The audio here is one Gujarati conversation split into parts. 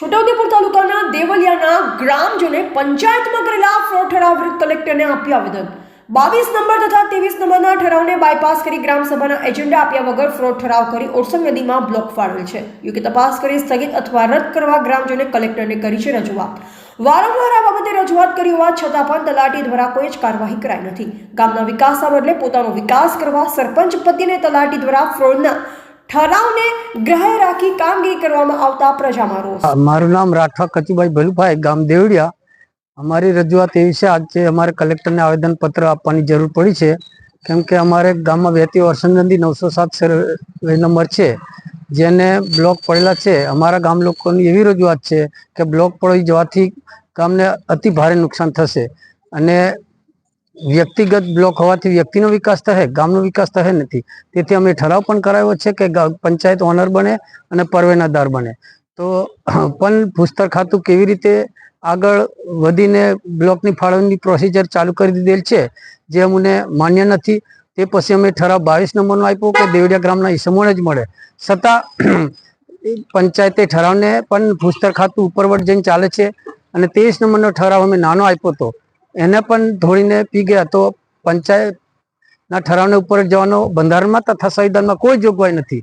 છોટાઉદેપુર તાલુકાના દેવલિયાના ગ્રામજને પંચાયતમાં કરેલા ફ્રોડ ઠરાવ વિરુદ્ધ કલેક્ટરને આપ્યું આવેદન. બાવીસ નંબર તથા ત્રેવીસ નંબરના ઠરાવને બાયપાસ કરી ગ્રામસભાના એજન્ડા આપ્યા વગર ફ્રોડ ઠરાવ કરી ઓરસંગ નદીમાં બ્લોક ફાળવેલ છે. યોગ્ય તપાસ કરી સ્થગિત અથવા રદ કરવા ગ્રામજને કલેક્ટરને કરી છે રજૂઆત. વારંવાર આ બાબતે રજૂઆત કરી હોવા છતાં પણ તલાટી દ્વારા કોઈ જ કાર્યવાહી કરાઈ નથી. ગામના વિકાસના બદલે પોતાનો વિકાસ કરવા સરપંચ પતિને તલાટી દ્વારા ફ્રોડના ઠરાવને ગ્રહે રાખી કામગીરી કરવામાં આવતા પ્રજામાં રોષ. મારું નામ રાઠવા કચુભાઈ ભલુભાઈ, ગામ દેવડિયા. અમારી રજૂઆત એવી છે, આજે અમારે કલેક્ટરને આવેદનપત્ર આપવાની જરૂર પડી છે, કેમ કે અમારે ગામમાં વહેતી વર્ષન નદી નવસો સાત સર્વે નંબર છે, જેને બ્લોક પડેલા છે. અમારા ગામ લોકોની એવી રજૂઆત છે કે બ્લોક પડી જવાથી ગામને અતિ ભારે નુકસાન થશે. અને વ્યક્તિગત બ્લોક હોવાથી વ્યક્તિનો વિકાસ થશે, ગામનો વિકાસ થશે નથી. તેથી અમે ઠરાવ પણ કરાવ્યો છે કે પંચાયત ઓનર બને અને પરવેનાદાર બને. તો, પણ ભૂસ્તર ખાતું કેવી રીતે આગળ વધીને બ્લોકની ફાળવણીની પ્રોસિજર ચાલુ કરી દીધેલ છે, જે અમને માન્ય નથી. તે પછી અમે ઠરાવ બાવીસ નંબરનો આપ્યો કે દેવડિયા ગ્રામના ઈસમોને જ મળે. છતાં, પંચાયતે ઠરાવને પણ ભૂસ્તર ખાતું ઉપરવટ જઈને ચાલે છે અને ત્રેવીસ નંબરનો ઠરાવ અમે નાનો આપ્યો હતો. એને પણ ધોળીને પી ગયા તો પંચાયતના ઠરાવને ઉપર જવાનો બંધારણમાં તથા સંવિધાનમાં કોઈ જોગવાઈ નથી.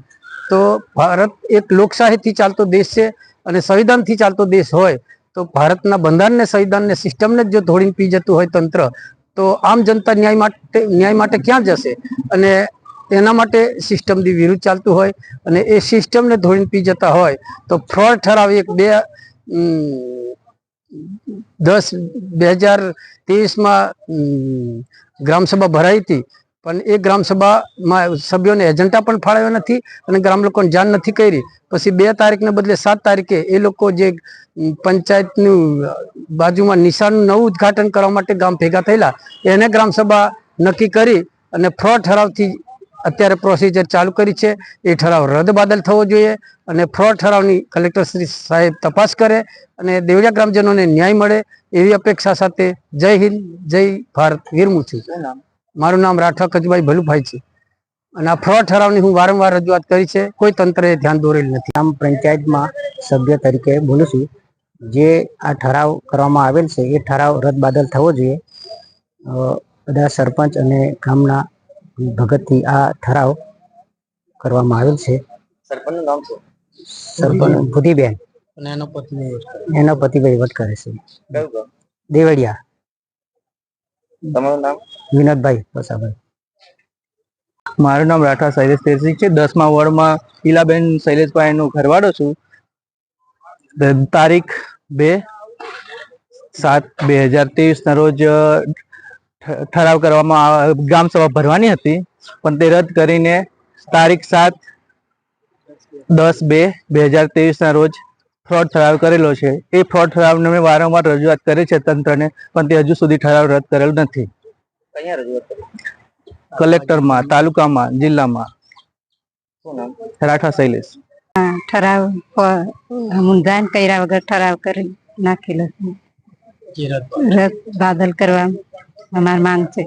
તો ભારત એક લોકશાહીથી ચાલતો દેશ છે અને સંવિધાનથી ચાલતો દેશ હોય તો ભારતના બંધારણને, સંવિધાનને, સિસ્ટમને જ ધોળીને પી જતું હોય તંત્ર, તો આમ જનતા ન્યાય માટે ન્યાય માટે ક્યાં જશે? અને એના માટે સિસ્ટમથી વિરુદ્ધ ચાલતું હોય અને એ સિસ્ટમને ધોળીને પી જતા હોય તો ફ્રોડ ઠરાવ એક બે દસ, બે હજાર ત્રેવીસમાં ગ્રામસભા ભરાઈ હતી. પણ એ ગ્રામસભામાં સભ્યોને એજન્ડા પણ ફાળવ્યા નથી અને ગ્રામ લોકોને જાણ નથી કરી. પછી બે તારીખને બદલે સાત તારીખે એ લોકો જે પંચાયતનું બાજુમાં નિશાનનું નવું ઉદ્ઘાટન કરવા માટે ગામ ભેગા થયેલા, એને ગ્રામસભા નક્કી કરી અને ફ્રોડ ઠરાવથી અત્યારે પ્રોસિજર ચાલુ કરી છે. એ ઠરાવ રદ બાદલ થવો જોઈએ અને ફ્રોડ ઠરાવની કલેક્ટર શ્રી સાહેબ તપાસ કરે અને દેવડિયા ગ્રામજનોને ન્યાય મળે એવી અપેક્ષા સાથે જય હિન્દ જય ભારત. વીરમું છું. મારું નામ રાઠવા કચુભાઈ ભલુભાઈ છે. અને આ ફ્રોડ ઠરાવની હું વારંવાર રજૂઆત કરી છે. કોઈ તંત્રએ ધ્યાન દોરેલ નથી. આમ પંચાયતમાં સભ્ય તરીકે બોલું છું. જે આ ઠરાવ કરવામાં આવેલ છે એ ઠરાવ રદ બાદલ થવો જોઈએ. બધા સરપંચ અને ગામના ભગતથી આ ઠરાવ કરવામાં આવેલ છે. સરપંચનું નામ શું? સરપંચ ભૂતિબેન. અને એનો પત્ની એનો પતિભાઈ વટ કરે છે. દેવડિયા તમારું નામ? વિનોદભાઈ વસાભાઈ મારું નામ રાઠવા શૈલેષ તેરસિંહ છે. દસમા વોર્ડમાં ઈલાબેન શૈલેષભાઈ નો ઘરવાળો છું. તારીખ બે સાત બે હજાર ત્રેવીસના રોજ ઠરાવ કરવામાં ગ્રામ સભા ભરવાની હતી. પણ તે રદ કરીને તારીખ સાત દસ બે બે હજાર ના રોજ ફ્રોડ ઠરાવ કરેલો છે. એ ફ્રોડ ઠરાવને મેં વારંવાર રજૂઆત કરી છે તંત્રને પણ તે હજુ સુધી ઠરાવ રદ કરેલ નથી. અહીંયા રજૂઆત કરી? કલેક્ટરમાં તાલુકામાં જિલ્લામાં. રાઠા શૈલેષ. ઠરાવ મુંજાન કર્યા વગર ઠરાવ કરી નાખેલો છે. રદ બાદલ કરવા અમાર માંગ છે